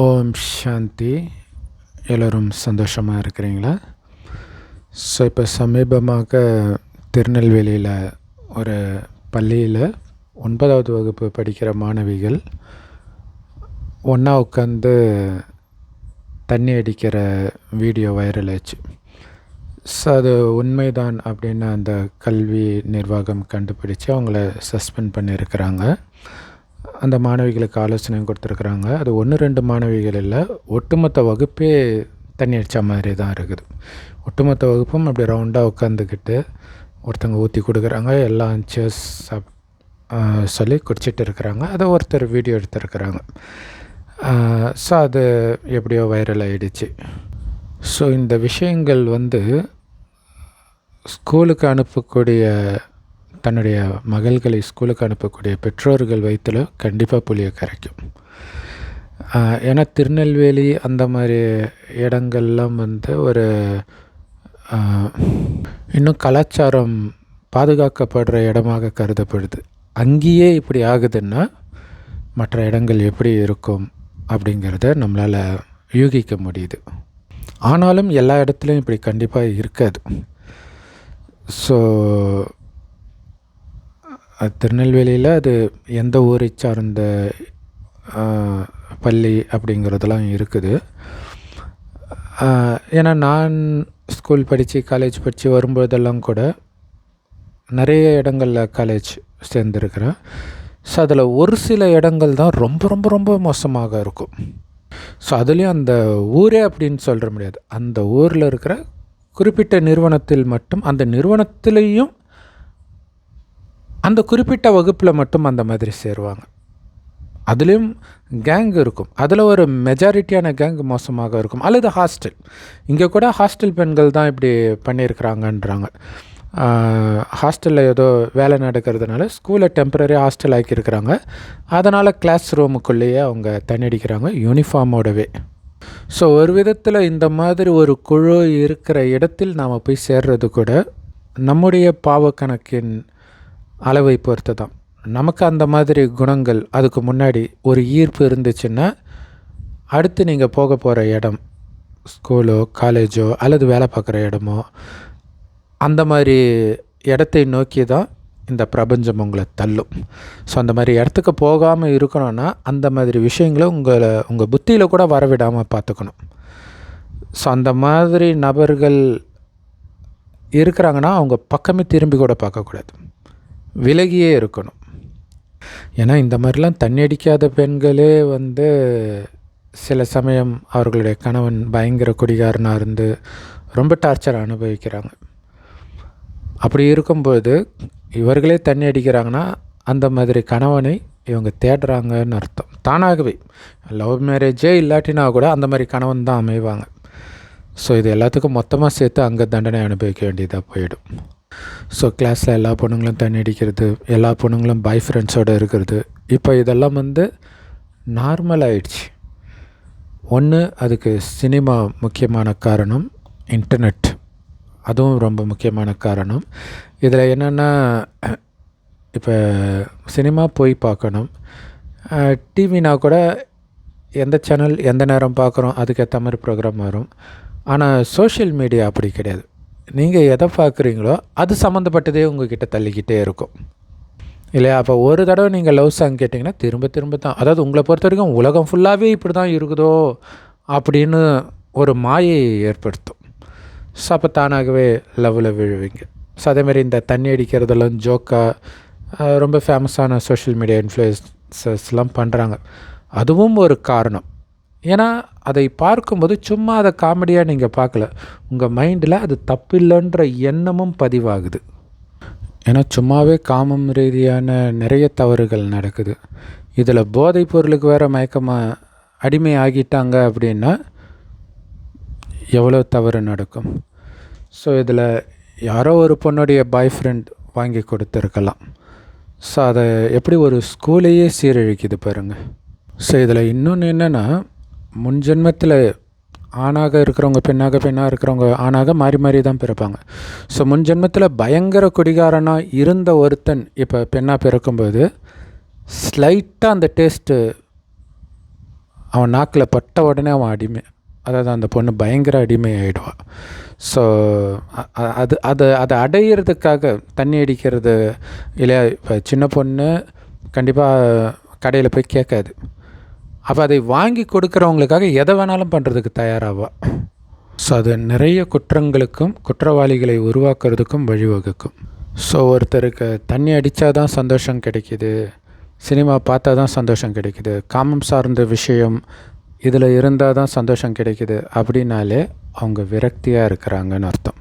ஓம் சாந்தி. எல்லோரும் சந்தோஷமாக இருக்கிறீங்களா? ஸோ இப்போ சமீபமாக திருநெல்வேலியில் ஒரு பள்ளியில் ஒன்பதாவது வகுப்பு படிக்கிற மாணவிகள் ஒன்றா உட்காந்து தண்ணி அடிக்கிற வீடியோ வைரல் ஆச்சு. ஸோ அது உண்மைதான் அப்படின்னு அந்த கல்வி நிர்வாகம் கண்டுபிடிச்சு அவங்கள சஸ்பெண்ட் பண்ணியிருக்கிறாங்க. அந்த மாணவிகளுக்கு ஆலோசனை கொடுத்துருக்குறாங்க. அது ஒன்று ரெண்டு மாணவிகள் இல்லை. ஒட்டுமொத்த வகுப்பே தண்ணி அடித்த மாதிரி தான் இருக்குது. ஒட்டுமொத்த வகுப்பும் அப்படி ரவுண்டாக உட்காந்துக்கிட்டு ஒருத்தங்க ஊற்றி கொடுக்குறாங்க. எல்லாம் சேர்ஸ் சொல்லி குடிச்சிட்டு இருக்கிறாங்க. அதை ஒருத்தர் வீடியோ எடுத்துருக்குறாங்க. ஸோ அது எப்படியோ வைரல் ஆகிடுச்சு ஸோ இந்த விஷயங்கள் வந்து ஸ்கூலுக்கு அனுப்பக்கூடிய தன்னுடைய மகள்களை ஸ்கூலுக்கு அனுப்பக்கூடிய பெற்றோர்கள் வயிற்றில் கண்டிப்பாக புளியை கரைக்கும். ஏன்னா திருநெல்வேலி அந்த மாதிரி இடங்கள்லாம் வந்து ஒரு இன்னும் கலாச்சாரம் பாதுகாக்கப்படுற இடமாக கருதப்படுது. அங்கேயே இப்படி ஆகுதுன்னா மற்ற இடங்கள் எப்படி இருக்கும் அப்படிங்கிறத நம்மளால் யூகிக்க முடியுது. ஆனாலும் எல்லா இடத்துலையும் இப்படி கண்டிப்பாக இருக்காது. ஸோ அது திருநெல்வேலியில் அது எந்த ஊரை சார்ந்த பள்ளி அப்படிங்கிறதெல்லாம் இருக்குது. ஏன்னா நான் ஸ்கூல் படித்து காலேஜ் படித்து வரும்போதெல்லாம் கூட நிறைய இடங்களில் காலேஜ் சேர்ந்துருக்கிறேன். ஸோ அதில் ஒரு சில இடங்கள் தான் ரொம்ப ரொம்ப ரொம்ப மோசமாக இருக்கும். ஸோ அதுலேயும் அந்த ஊரே அப்படின்னு சொல்கிற முடியாது. அந்த ஊரில் இருக்கிற குறிப்பிட்ட நிறுவனத்தில் மட்டும் அந்த நிறுவனத்திலையும் அந்த குறிப்பிட்ட வகுப்பில் மட்டும் அந்த மாதிரி சேருவாங்க. அதுலேயும் கேங் இருக்கும். அதில் ஒரு மெஜாரிட்டியான கேங் மோசமாக இருக்கும். அல்லது ஹாஸ்டல் இங்கே கூட ஹாஸ்டல் பெண்கள் தான் இப்படி பண்ணியிருக்கிறாங்கன்றாங்க. ஹாஸ்டலில் ஏதோ வேலை நடக்கிறதுனால ஸ்கூலை டெம்பரரி ஹாஸ்டல் ஆக்கியிருக்கிறாங்க. அதனால் கிளாஸ் ரூமுக்குள்ளேயே அவங்க தண்ணடிக்கிறாங்க யூனிஃபார்மோடவே ஸோ ஒரு விதத்தில் இந்த மாதிரி ஒரு குழு இருக்கிற இடத்தில் நாம் போய் சேர்றது கூட நம்முடைய பாவக்கணக்கின் அளவை பொறுத்து தான் நமக்கு அந்த மாதிரி குணங்கள் அதுக்கு முன்னாடி ஒரு ஈர்ப்பு இருந்துச்சுன்னா அடுத்து நீங்கள் போக போகிற இடம் ஸ்கூலோ காலேஜோ அல்லது வேலை பார்க்குற இடமோ அந்த மாதிரி இடத்தை நோக்கி தான் இந்த பிரபஞ்சம் உங்களை தள்ளும். ஸோ அந்த மாதிரி இடத்துக்கு போகாமல் இருக்கணும்னா அந்த மாதிரி விஷயங்களை உங்களை உங்கள் புத்தியில் கூட வரவிடாமல் பார்த்துக்கணும். ஸோ அந்த மாதிரி நபர்கள் இருக்கிறாங்கன்னா அவங்க பக்கமே திரும்பி கூட பார்க்கக்கூடாது. விலகியே இருக்கணும். ஏன்னா இந்த மாதிரிலாம் தண்ணி அடிக்காத பெண்களே வந்து சில சமயம் அவர்களுடைய கணவன் பயங்கர குடிகாரனாக இருந்து ரொம்ப டார்ச்சர் அனுபவிக்கிறாங்க. அப்படி இருக்கும்போது இவர்களே தண்ணி அடிக்கிறாங்கன்னா அந்த மாதிரி கணவனை இவங்க தேடுறாங்கன்னு அர்த்தம். தானாகவே லவ் மேரேஜே இல்லாட்டினா கூட அந்த மாதிரி கணவன் தான் அமைவாங்க. ஸோ இது எல்லாத்துக்கும் மொத்தமாக சேர்த்து அங்கே தண்டனை அனுபவிக்க வேண்டியதாக போயிடும். ஸோ கிளாஸில் எல்லா பொண்ணுங்களும் தண்ணி அடிக்கிறது எல்லா பொண்ணுங்களும் பாய் ஃப்ரெண்ட்ஸோடு இருக்கிறது. இப்போ இதெல்லாம் வந்து நார்மல் ஆயிடுச்சு. ஒன்று அதுக்கு சினிமா முக்கியமான காரணம் இன்டர்நெட் அதுவும் ரொம்ப முக்கியமான காரணம். இதில் என்னென்னா இப்போ சினிமா போய் பார்க்கணும். டிவினா கூட எந்த சேனல் எந்த நேரம் பார்க்குறோம் அதுக்கேற்ற மாதிரி ப்ரோக்ராம் வரும். ஆனால் சோஷியல் மீடியா அப்படி கிடையாது. நீங்கள் எதை பார்க்குறீங்களோ அது சம்மந்தப்பட்டதே உங்ககிட்ட தள்ளிக்கிட்டே இருக்கும். இல்லையா? அப்போ ஒரு தடவை நீங்கள் லவ் சாங் கேட்டிங்கன்னா திரும்ப திரும்ப தான். அதாவது உங்களை பொறுத்த வரைக்கும் உலகம் ஃபுல்லாகவே இப்படி தான் இருக்குதோ அப்படின்னு ஒரு மாயை ஏற்படுத்தும். ஸோ அப்போ தானாகவே லவ்வில் விழுவீங்க. ஸோ அதேமாரி இந்த தண்ணி அடிக்கிறதெல்லாம் ஜோக்காக ரொம்ப ஃபேமஸான சோஷியல் மீடியா இன்ஃப்ளூயன்சஸ்லாம் பண்ணுறாங்க அதுவும் ஒரு காரணம். ஏன்னா அதை பார்க்கும்போது சும்மா அதை காமெடியாக நீங்கள் பார்க்கல. உங்கள் மைண்டில் அது தப்பில்லைன்ற எண்ணமும் பதிவாகுது. ஏன்னா சும்மாவே காமம் ரீதியான நிறைய தவறுகள் நடக்குது. இதில் போதைப் பொருளுக்கு வேறு மயக்கமாக அடிமை ஆகிட்டாங்க அப்படின்னா எவ்வளோ தவறு நடக்கும்? ஸோ இதில் யாரோ ஒரு பொண்ணுடைய பாய் ஃப்ரெண்ட் வாங்கி கொடுத்துருக்கலாம். ஸோ அதை எப்படி ஒரு ஸ்கூலையே சீரழிக்குது பாருங்கள் ஸோ இதில் இன்னொன்று என்னென்னா முன் ஜென்மத்தில் ஆணாக இருக்கிறவங்க பெண்ணாக பெண்ணாக இருக்கிறவங்க ஆணாக மாறி மாறி தான் பிறப்பாங்க. ஸோ முன் ஜென்மத்தில் பயங்கர குடிகாரனாக இருந்த ஒருத்தன் இப்போ பெண்ணாக பிறக்கும்போது ஸ்லைட்டாக அந்த டேஸ்ட்டு அவன் நாக்கில் பட்ட உடனே அவன் அடிமை. அதாவது அந்த பொண்ணு பயங்கர அடிமை ஆகிடுவான் ஸோ அது அதை அதை அடையிறதுக்காக தண்ணி அடிக்கிறது இல்லையா? இப்போ சின்ன பொண்ணு கண்டிப்பாக கடையில் போய் கேட்காது. அப்போ அதை வாங்கி கொடுக்குறவங்களுக்காக எதை வேணாலும் பண்ணுறதுக்கு தயாராவா? ஸோ அது நிறைய குற்றங்களுக்கும் குற்றவாளிகளை உருவாக்குறதுக்கும் வழிவகுக்கும். ஸோ ஒருத்தருக்கு தண்ணி அடித்தா தான் சந்தோஷம் கிடைக்கிது சினிமா பார்த்தா தான் சந்தோஷம் கிடைக்கிது காமம் சார்ந்த விஷயம் இதில் இருந்தால் தான் சந்தோஷம் கிடைக்கிது அப்படின்னாலே அவங்க விரக்தியாக இருக்கிறாங்கன்னு அர்த்தம்.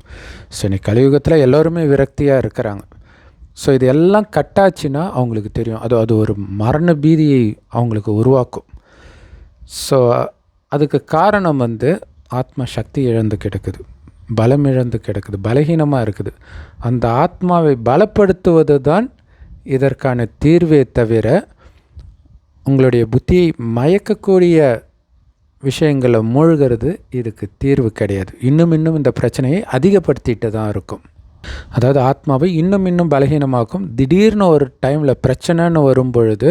ஸோ இன்னைக்கு கலியுகத்தில் எல்லோருமே விரக்தியாக இருக்கிறாங்க. ஸோ இது எல்லாம் கட்டாச்சுன்னா அவங்களுக்கு தெரியும். அது அது ஒரு மரண பீதியை அவங்களுக்கு உருவாக்கும். ஸோ அதுக்கு காரணம் வந்து ஆத்ம சக்தி இழந்து கிடக்குது. பலம் இழந்து கிடக்குது. பலகீனமாக இருக்குது. அந்த ஆத்மாவை பலப்படுத்துவது தான் இதற்கான தீர்வே தவிர உங்களுடைய புத்தியை மயக்கக்கூடிய விஷயங்களை மூழ்கிறது இதுக்கு தீர்வு கிடையாது. இன்னும் இன்னும் இந்த பிரச்சனையை அதிகப்படுத்திட்டு தான் இருக்கும். அதாவது ஆத்மாவை இன்னும் இன்னும் பலகீனமாக்கும். திடீர்னு ஒரு டைமில் பிரச்சனைன்னு வரும் பொழுது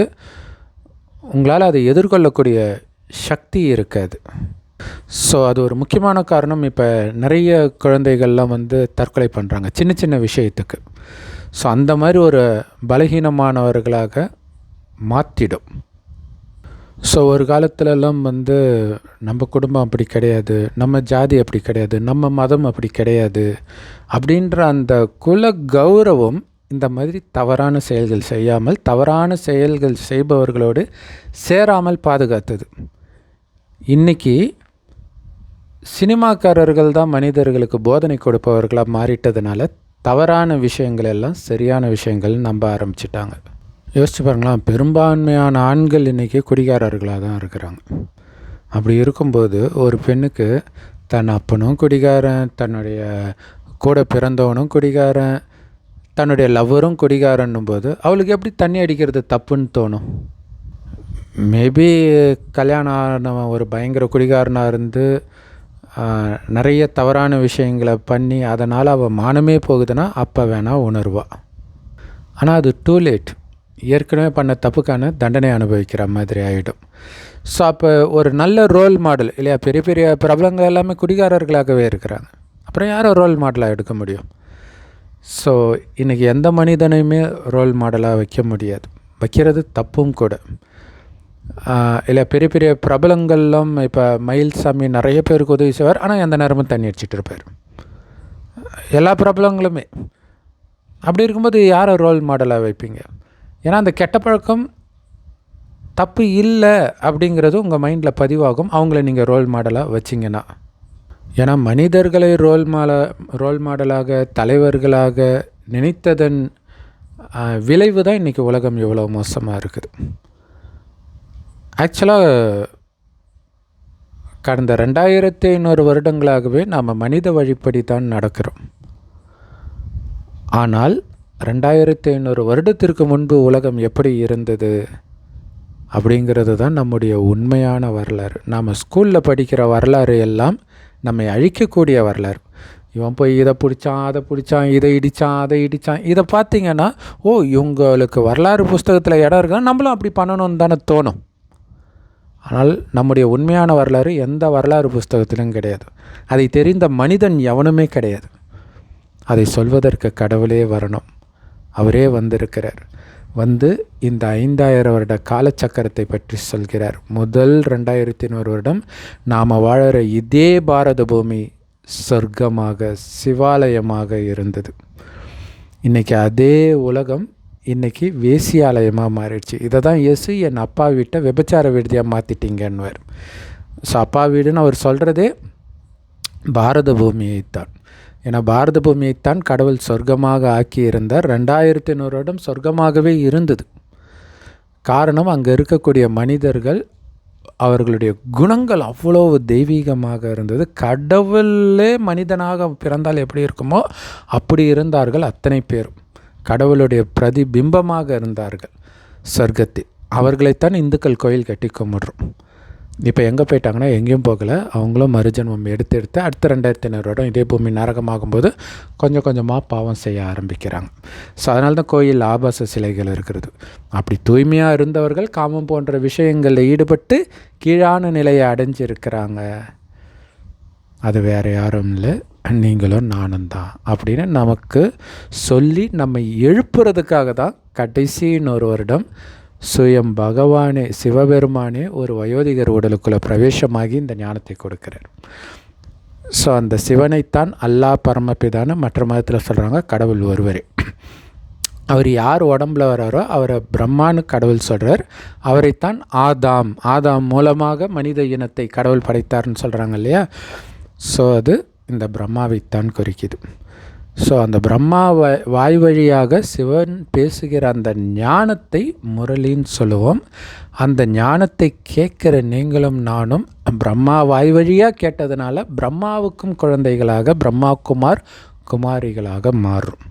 உங்களால் அதை எதிர்கொள்ளக்கூடிய சக்தி இருக்காது. ஸோ அது ஒரு முக்கியமான காரணம். இப்போ நிறைய குழந்தைகள்லாம் வந்து தற்கொலை பண்ணுறாங்க சின்ன சின்ன விஷயத்துக்கு. ஸோ அந்த மாதிரி ஒரு பலகீனமானவர்களாக மாற்றிடும் ஸோ ஒரு காலத்துலலாம் வந்து நம்ம குடும்பம் அப்படி கிடையாது நம்ம ஜாதி அப்படி கிடையாது நம்ம மதம் அப்படி கிடையாது அப்படின்ற அந்த குல கௌரவம் இந்த மாதிரி தவறான செயல்கள் செய்யாமல் தவறான செயல்கள் செய்பவர்களோடு சேராமல் பாதுகாத்தது. இன்றைக்கி சினிமாக்காரர்கள் தான் மனிதர்களுக்கு போதனை கொடுப்பவர்களாக மாறிட்டதுனால தவறான விஷயங்கள் எல்லாம் சரியான விஷயங்கள் நம்ப ஆரம்பிச்சிட்டாங்க. யோசிச்சு பாருங்களேன் பெரும்பான்மையான ஆண்கள் இன்றைக்கி குடிகாரர்களாக தான் இருக்கிறாங்க. அப்படி இருக்கும்போது ஒரு பெண்ணுக்கு தன் அப்பனும் குடிகாரன் தன்னுடைய கூட பிறந்தவனும் குடிகாரன் தன்னுடைய லவ்வரும் குடிகாரன்னும் போது அவளுக்கு எப்படி தண்ணி அடிக்கிறது தப்புன்னு தோணும்? மேபி கல்யாணம் ஆனவன் ஒரு பயங்கர குடிகாரனாக இருந்து நிறைய தவறான விஷயங்களை பண்ணி அதனால் அவள் மானமே போகுதுன்னா அப்போ வேணால் உணர்வாள் ஆனால் அது டூ லேட் ஏற்கனவே பண்ண தப்புக்கான தண்டனை அனுபவிக்கிற மாதிரி ஆகிடும் ஸோ அப்போ ஒரு நல்ல ரோல் மாடல் இல்லையா பெரிய பெரிய பிரபலங்கள் எல்லாமே குடிகாரர்களாகவே இருக்கிறாங்க. அப்புறம் யாரும் ரோல் மாடலாக எடுக்க முடியும்? ஸோ இன்றைக்கி எந்த மனிதனையுமே ரோல் மாடலாக வைக்க முடியாது. வைக்கிறது தப்பும் கூட. இல்லை பெரிய பெரிய பிரபலங்கள்லாம் இப்போ மயில்சாமி நிறைய பேருக்கு உதவி செய்வார். ஆனால் எந்த நேரமும் தண்ணி அடிச்சிட்டு இருப்பார். எல்லா பிரபலங்களுமே. அப்படி இருக்கும்போது யாரை ரோல் மாடலாக வைப்பீங்க? ஏன்னா அந்த கெட்ட பழக்கம் தப்பு இல்லை அப்படிங்கிறது உங்கள் மைண்டில் பதிவாகும். அவங்கள நீங்கள் ரோல் மாடலாக வச்சிங்கன்னா. ஏன்னா மனிதர்களை ரோல் மால ரோல் மாடலாக தலைவர்களாக நினைத்ததன் விளைவு தான் இன்றைக்கி உலகம் எவ்வளோ மோசமாக இருக்குது. ஆக்சுவலாக கடந்த ரெண்டாயிரத்தி ஐநூறு வருடங்களாகவே நாம் மனித வழிப்படி தான் நடக்கிறோம். ஆனால் ரெண்டாயிரத்தி ஐநூறு வருடத்திற்கு முன்பு உலகம் எப்படி இருந்தது அப்படிங்கிறது தான் நம்முடைய உண்மையான வரலாறு. நாம் ஸ்கூலில் படிக்கிற வரலாறு எல்லாம் நம்மை அழிக்கக்கூடிய வரலாறு. இவன் போய் இதை பிடிச்சான் அதை பிடிச்சான் இதை இடித்தான் அதை இடித்தான் இதை பார்த்தீங்கன்னா ஓ இவங்களுக்கு வரலாறு புஸ்தகத்தில் இடம் இருக்குன்னா நம்மளும் அப்படி பண்ணணும்னு தானே தோணும். ஆனால் நம்முடைய உண்மையான வரலாறு எந்த வரலாறு புஸ்தகத்திலும் கிடையாது. அதை தெரிந்த மனிதன் எவனுமே கிடையாது. அதை சொல்வதற்கு கடவுளே வரணும். அவரே வந்திருக்கிறார். வந்து இந்த ஐந்தாயிரம் வருட காலச்சக்கரத்தை பற்றி சொல்கிறார். முதல் ரெண்டாயிரத்தி நூறு வருடம் நாம் வாழற இதே பாரத பூமி சொர்க்கமாக சிவாலயமாக இருந்தது. இன்றைக்கி அதே உலகம் இன்றைக்கி வேசியாலயமாக மாறிடுச்சு. இதை தான் இயேசு என் அப்பா வீட்டை விபச்சார விடுதியாக மாற்றிட்டீங்கன்னுவார் ஸோ அப்பா வீடுன்னு அவர் சொல்கிறதே பாரத பூமியைத்தான். ஏன்னா பாரத பூமியைத்தான் கடவுள் சொர்க்கமாக ஆக்கியிருந்தார். ரெண்டாயிரத்தி நூறு வருடம் சொர்க்கமாகவே இருந்தது. காரணம் அங்கே இருக்கக்கூடிய மனிதர்கள் அவர்களுடைய குணங்கள் அவ்வளோ தெய்வீகமாக இருந்தது. கடவுளே மனிதனாக பிறந்தால் எப்படி இருக்குமோ அப்படி இருந்தார்கள் அத்தனை பேரும். கடவுளுடைய பிரதிபிம்பமாக இருந்தார்கள் சொர்க்கத்தில். அவர்களைத்தான் இந்துக்கள் கோயில் கட்டி கும்பிட்றோம். இப்போ எங்கே போயிட்டாங்கன்னா எங்கேயும் போகலை. அவங்களும் மறுஜன்மம் எடுத்து எடுத்து அடுத்த ரெண்டாயிரத்தி ஐநூறு வருடம் இதே பூமி நரகமாகும்போது கொஞ்சம் கொஞ்சமாக பாவம் செய்ய ஆரம்பிக்கிறாங்க. ஸோ அதனால தான் கோயில் ஆபாச சிலைகள் இருக்கிறது. அப்படி தூய்மையாக இருந்தவர்கள் காமம் போன்ற விஷயங்களில் ஈடுபட்டு கீழான நிலையை அடைஞ்சிருக்கிறாங்க. அது வேறு யாரும் இல்லை. நீங்களும் நானும் தான். அப்படின்னு நமக்கு சொல்லி நம்ம எழுப்புறதுக்காக தான் கடைசின்னு ஒரு வருடம் சுயம் பகவானே சிவபெருமானே ஒரு வயோதிகர் உடலுக்குள்ளே பிரவேசமாகி இந்த ஞானத்தை கொடுக்கிறார். ஸோ அந்த சிவனைத்தான் அல்லாஹ் பரமபிதான்னு மற்ற மதத்தில் சொல்கிறாங்க கடவுள் ஒருவரே. அவர் யார் உடம்புல வராரோ அவரை பிரம்மான்னு கடவுள் சொல்கிறார் அவரைத்தான் ஆதாம் ஆதாம் மூலமாக மனித இனத்தை கடவுள் படைத்தார்னு சொல்கிறாங்க இல்லையா? ஸோ அது இந்த பிரம்மாவைத்தான் குறிக்குது. ஸோ அந்த பிரம்மா வாய் வழியாக சிவன் பேசுகிற அந்த ஞானத்தை முரளின்னு சொல்லுவோம். அந்த ஞானத்தை கேட்குற நீங்களும் நானும் பிரம்மா வாய் வழியாக கேட்டதுனால பிரம்மாவுக்கும் குழந்தைகளாக பிரம்மா குமார் குமாரிகளாக மாறும்.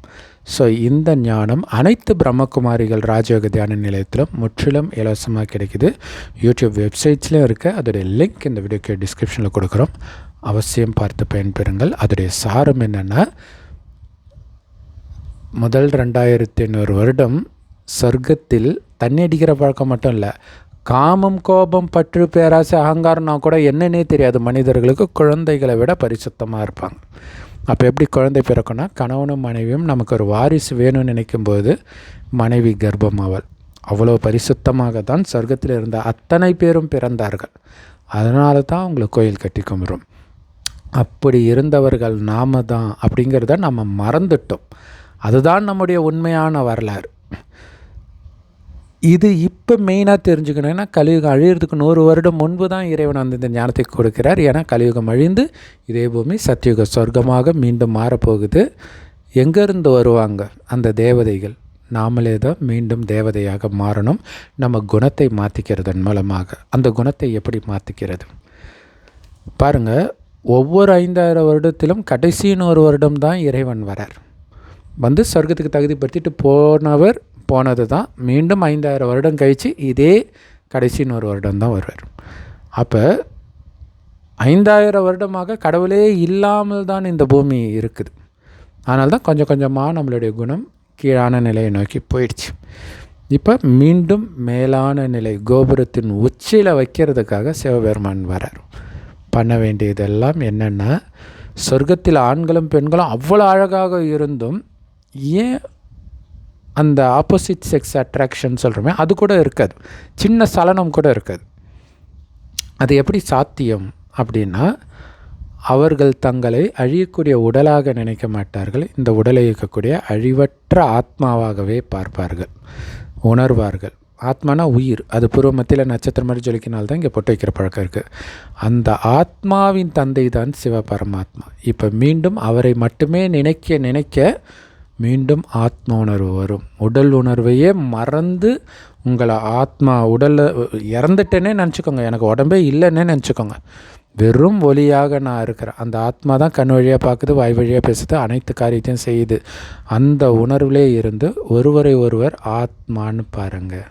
ஸோ இந்த ஞானம் அனைத்து பிரம்மகுமாரிகள் ராஜயோக தியான நிலையத்திலும் முற்றிலும் இலவசமாக கிடைக்குது. யூடியூப் வெப்சைட்ஸ்லேயும் இருக்குது அதோடைய லிங்க் இந்த வீடியோக்கு டிஸ்கிரிப்ஷனில் கொடுக்குறோம். அவசியம் பார்த்து பயன்பெறுங்கள். அதோடைய சாரம் என்னென்னா முதல் ரெண்டாயிரத்தி ஐநூறு வருடம் சொர்க்கத்தில் தண்ணி அடிக்கிற பழக்கம் மட்டும் இல்லை காமம் கோபம் பற்று பேராசை அகங்காரம்னா கூட என்னன்னே தெரியாது. மனிதர்களுக்கு குழந்தைகளை விட பரிசுத்தமாக இருப்பாங்க. அப்போ எப்படி குழந்தை பிறக்கும்னா கணவனும் மனைவியும் நமக்கு ஒரு வாரிசு வேணும்னு நினைக்கும்போது மனைவி கர்ப்பமாவல் அவ்வளோ பரிசுத்தமாக தான் சொர்க்கத்தில் இருந்த அத்தனை பேரும் பிறந்தார்கள். அதனால தான் அவங்களுக்கு கோயில் கட்டி கும்பிடும் அப்படி இருந்தவர்கள் நாம தான் அப்படிங்கிறத நம்ம மறந்துட்டோம். அதுதான் நம்முடைய உண்மையான வரலாறு. இது இப்போ மெயினாக தெரிஞ்சுக்கணும்னா கலியுகம் அழியிறதுக்கு நூறு வருடம் முன்பு தான் இறைவன் வந்து இந்த ஞானத்தை கொடுக்கிறார். ஏன்னா கலியுகம் அழிந்து இதே பூமி சத்தியுக சொர்க்கமாக மீண்டும் மாறப்போகுது. எங்கேருந்து வருவாங்க? அந்த தேவதைகள். நாமளே தான் மீண்டும் தேவதையாக மாறணும். நம்ம குணத்தை மாற்றிக்கிறதன் மூலமாக. அந்த குணத்தை எப்படி மாற்றிக்கிறது பாருங்கள் ஒவ்வொரு ஐந்தாயிரம் வருடத்திலும் கடைசின்னு ஒரு வருடம் தான் இறைவன் வரார். வந்து சொர்க்கத்துக்கு தகுதிப்படுத்திட்டு போனவர் போனது தான். மீண்டும் ஐந்தாயிரம் வருடம் கழித்து இதே கடைசின்னு ஒரு வருடம் தான் வருவார். அப்போ ஐந்தாயிரம் வருடமாக கடவுளே இல்லாமல் தான் இந்த பூமி இருக்குது. அதனால தான் கொஞ்சம் கொஞ்சமாக நம்மளுடைய குணம் கீழான நிலையை நோக்கி போயிடுச்சு. இப்போ மீண்டும் மேலான நிலை கோபுரத்தின் உச்சியில் வைக்கிறதுக்காக சிவபெருமான் வரார். பண்ண வேண்டியதெல்லாம் என்னென்னா சொர்க்கத்தில் ஆண்களும் பெண்களும் அவ்வளோ அழகாக இருந்தும் ஏன் அந்த ஆப்போசிட் செக்ஸ் அட்ராக்ஷன் சொல்கிறோமே அது கூட இருக்காது. சின்ன சலனம் கூட இருக்காது. அது எப்படி சாத்தியம் அப்படின்னா அவர்கள் தங்களை அழியக்கூடிய உடலாக நினைக்க மாட்டார்கள் இந்த உடலை இயக்கக்கூடிய அழிவற்ற ஆத்மாவாகவே பார்ப்பார்கள் உணர்வார்கள். ஆத்மானா உயிர். அது பூர்வ மத்தியில் நட்சத்திரம் மாதிரி ஜொலிக்கினால்தான் இங்கே பொட்டு வைக்கிற பழக்கம் இருக்குது அந்த ஆத்மாவின் தந்தை தான் சிவ பரமாத்மா. இப்போ மீண்டும் அவரை மட்டுமே நினைக்க நினைக்க மீண்டும் ஆத்ம உணர்வு வரும். உடல் உணர்வையே மறந்து உங்களை ஆத்மா உடலில் இறந்துட்டேனே நினச்சிக்கோங்க. எனக்கு உடம்பே இல்லைன்னே நினச்சிக்கோங்க. வெறும் ஒலியாக நான் இருக்கிறேன். அந்த ஆத்மா தான் கண் வழியாக பார்க்குது வாய் வழியாக பேசுது அனைத்து காரியத்தையும் செய்யுது. அந்த உணர்விலே இருந்து ஒருவரை ஒருவர் ஆத்மான்னு பாருங்கள்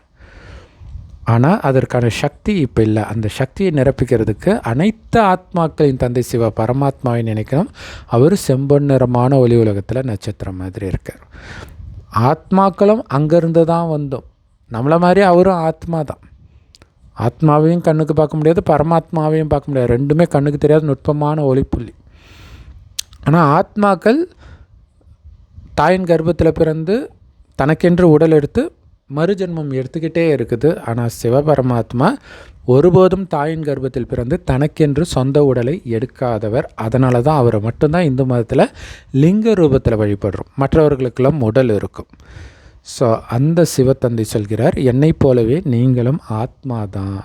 ஆனால் அதற்கான சக்தி இப்போ இல்லை. அந்த சக்தியை நிரப்பிக்கிறதுக்கு அனைத்து ஆத்மாக்களின் தந்தை சிவ பரமாத்மாவை நினைக்கிறோம் அவர் செம்பொன் நிறமான ஒளி உலகத்தில் நட்சத்திரம் மாதிரி இருக்கார். ஆத்மாக்களும் அங்கேருந்து தான் வந்தோம். நம்மளை மாதிரி அவரும் ஆத்மா தான். ஆத்மாவையும் கண்ணுக்கு பார்க்க முடியாது பரமாத்மாவையும் பார்க்க முடியாது. ரெண்டுமே கண்ணுக்கு தெரியாத நுட்பமான ஒளிப்புள்ளி. ஆனால் ஆத்மாக்கள் தாயின் கர்ப்பத்தில் பிறந்து தனக்கென்று உடல் எடுத்து மறுஜென்மம் எடுத்துக்கிட்டே இருக்குது. ஆனால் சிவபரமாத்மா ஒருபோதும் தாயின் கர்ப்பத்தில் பிறந்து தனக்கென்று சொந்த உடலை எடுக்காதவர். அதனால தான் அவரை மட்டும்தான் இந்து மதத்தில் லிங்க ரூபத்தில் வழிபடுறோம். மற்றவர்களுக்கெல்லாம் உடல் இருக்கும். ஸோ அந்த சிவத்தந்தை சொல்கிறார் என்னை போலவே நீங்களும் ஆத்மா தான்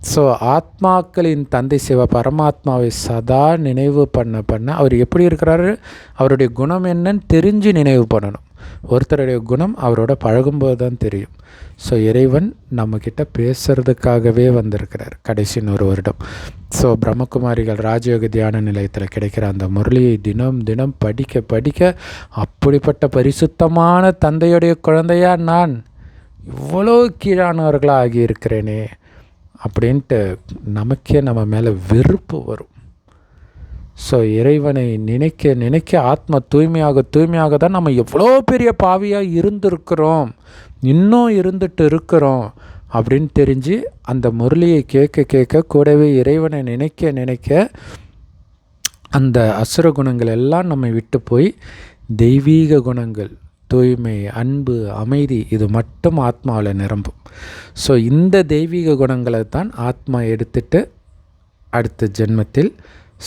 ஸோ ஆத்மாக்களின் தந்தை சிவ பரமாத்மாவை சதா நினைவு பண்ண பண்ண அவர் எப்படி இருக்கிறாரு? அவருடைய குணம் என்னன்னு தெரிஞ்சு நினைவு பண்ணணும். ஒருத்தருடைய குணம் அவரோட பழகும்போது தான் தெரியும். ஸோ இறைவன் நம்மக்கிட்ட பேசுகிறதுக்காகவே வந்திருக்கிறார் கடைசி நூறு வருடம். ஸோ பிரம்மகுமாரிகள் ராஜயோக தியான நிலையத்தில் கிடைக்கிற அந்த முரளியை தினம் தினம் படிக்க படிக்க அப்படிப்பட்ட பரிசுத்தமான தந்தையுடைய குழந்தையா நான் இவ்வளோ கீழானவர்களாக ஆகியிருக்கிறேனே அப்படின்ட்டு நமக்கே நம்ம மேலே வெறுப்பு வரும். ஸோ இறைவனை நினைக்க நினைக்க ஆத்ம தூய்மையாக தூய்மையாக தான் நம்ம எவ்வளோ பெரிய பாவியாக இருந்திருக்கிறோம். இன்னும் இருந்துட்டு இருக்கிறோம் அப்படின்னு தெரிஞ்சு அந்த முரளியை கேட்க கேட்க கூடவே இறைவனை நினைக்க நினைக்க அந்த அசுர குணங்கள் எல்லாம் நம்மை விட்டு போய் தெய்வீக குணங்கள் தூய்மை அன்பு அமைதி இது மட்டும் ஆத்மாவில் நிரம்பும். ஸோ இந்த தெய்வீக குணங்களை தான் ஆத்மா எடுத்துட்டு அடுத்த ஜென்மத்தில்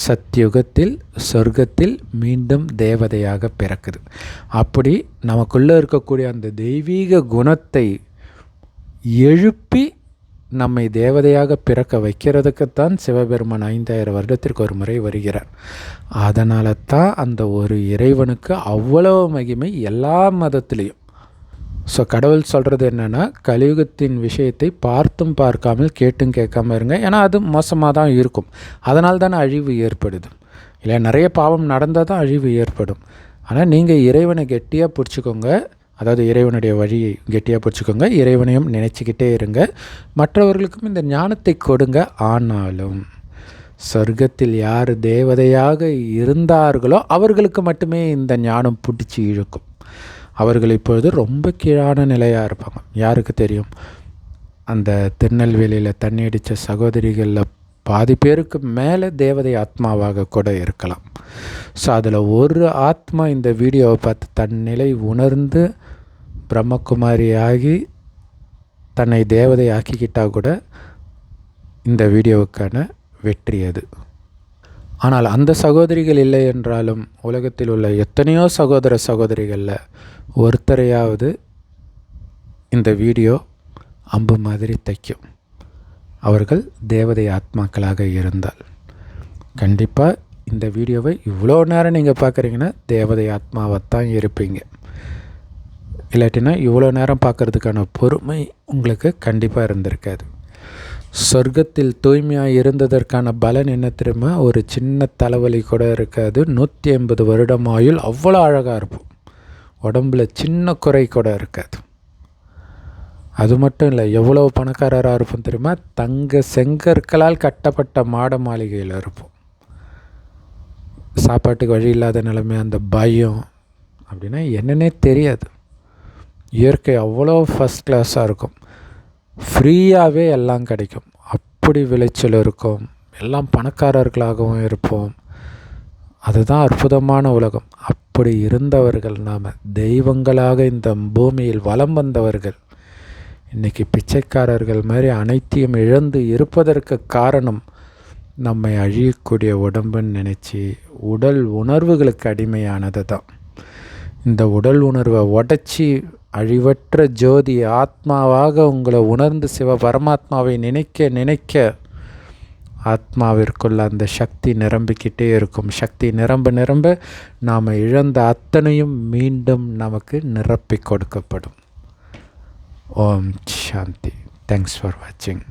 சத்யுகத்தில் சொர்க்கத்தில் மீண்டும் தேவதையாக பிறக்குது. அப்படி நமக்குள்ளே இருக்கக்கூடிய அந்த தெய்வீக குணத்தை எழுப்பி நம்மை தேவதையாக பிறக்க வைக்கிறதுக்குத்தான் சிவபெருமான் ஐந்தாயிரம் வருடத்திற்கு ஒரு முறை வருகிறார். அதனால தான் அந்த ஒரு இறைவனுக்கு அவ்வளவு மகிமை எல்லா மதத்துலேயும். ஸோ கடவுள் சொல்கிறது என்னென்னா கலியுகத்தின் விஷயத்தை பார்த்தும் பார்க்காமல் கேட்டும் கேட்காம இருங்க. ஏன்னா அது மோசமாக தான் இருக்கும். அதனால் தானே அழிவு ஏற்படுது. இல்லை நிறைய பாவம் நடந்தால் தான் அழிவு ஏற்படும். ஆனால் நீங்கள் இறைவனை கெட்டியாக பிடிச்சிக்கோங்க. அதாவது இறைவனுடைய வழியை கெட்டியாக பிடிச்சிக்கோங்க இறைவனையும் நினச்சிக்கிட்டே இருங்க. மற்றவர்களுக்கும் இந்த ஞானத்தை கொடுங்க. ஆனாலும் சொர்க்கத்தில் யார் தேவதையாக இருந்தார்களோ அவர்களுக்கு மட்டுமே இந்த ஞானம் பிடிச்சி இழுக்கும். அவர்கள் இப்பொழுது ரொம்ப கீழான நிலையாக இருப்பாங்க. யாருக்கு தெரியும்? அந்த திருநெல்வேலியில் தண்ணி அடித்த சகோதரிகளில் பாதி பேருக்கு மேலே தேவதை ஆத்மாவாக கூட இருக்கலாம். ஸோ அதில் ஒரு ஆத்மா இந்த வீடியோவை பார்த்து தன் நிலை உணர்ந்து பிரம்மகுமாரி ஆகி தன்னை தேவதை ஆக்கிக்கிட்டால் கூட இந்த வீடியோவுக்கான வெற்றி அது. ஆனால் அந்த சகோதரிகள் இல்லை என்றாலும் உலகத்தில் உள்ள எத்தனையோ சகோதர சகோதரிகளில் ஒருத்தரையாவது இந்த வீடியோ அம்பு மாதிரி தைக்கும். அவர்கள் தேவதை ஆத்மாக்களாக இருந்தால். கண்டிப்பாக இந்த வீடியோவை இவ்வளோ நேரம் நீங்கள் பார்க்குறீங்கன்னா தேவதை ஆத்மாவைத்தான் இருப்பீங்க. இல்லாட்டினா இவ்வளோ நேரம் பார்க்குறதுக்கான பொறுமை உங்களுக்கு கண்டிப்பாக இருந்திருக்காது. சொர்க்கத்தில் தூய்மையாக இருந்ததற்கான பலன் என்ன தெரியுமா? ஒரு சின்ன தலைவலி கூட இருக்காது. நூற்றி ஐம்பது வருடம் ஆயுள் அவ்வளோ அழகாக இருப்போம் உடம்புல சின்ன குறை கூட இருக்காது. அது மட்டும் இல்லை எவ்வளோ பணக்காரராக இருப்போம் தெரியுமா? தங்க செங்கற்களால் கட்டப்பட்ட மாட மாளிகையில் இருப்போம். சாப்பாட்டுக்கு வழி இல்லாத நிலைமை அந்த பயம் அப்படின்னா என்னன்னே தெரியாது. இயற்கை அவ்வளோ ஃபஸ்ட் கிளாஸாக இருக்கும். ஃப்ரீயாகவே எல்லாம் கிடைக்கும். அப்படி விளைச்சல் இருக்கும். எல்லாம் பணக்காரர்களாகவும் இருப்போம். அதுதான் அற்புதமான உலகம். அப்படி இருந்தவர்கள் நாம் தெய்வங்களாக இந்த பூமியில் வலம் வந்தவர்கள் இன்றைக்கி பிச்சைக்காரர்கள் மாதிரி அனைத்தையும் இழந்து இருப்பதற்கு காரணம் நம்மை அழியக்கூடிய உடம்புன்னு நினச்சி உடல் உணர்வுகளுக்கு அடிமையானது தான் இந்த உடல் உணர்வை உடச்சி அழிவற்ற ஜோதி ஆத்மாவாக உங்களை உணர்ந்து சிவ பரமாத்மாவை நினைக்க நினைக்க ஆத்மாவிற்குள்ள அந்த சக்தி நிரம்பிக்கிட்டே இருக்கும். சக்தி நிரம்ப நிரம்ப நாம் இழந்த அத்தனையும் மீண்டும் நமக்கு நிரப்பி கொடுக்கப்படும். ஓம் சாந்தி. தேங்க்ஸ் ஃபார் வாட்சிங்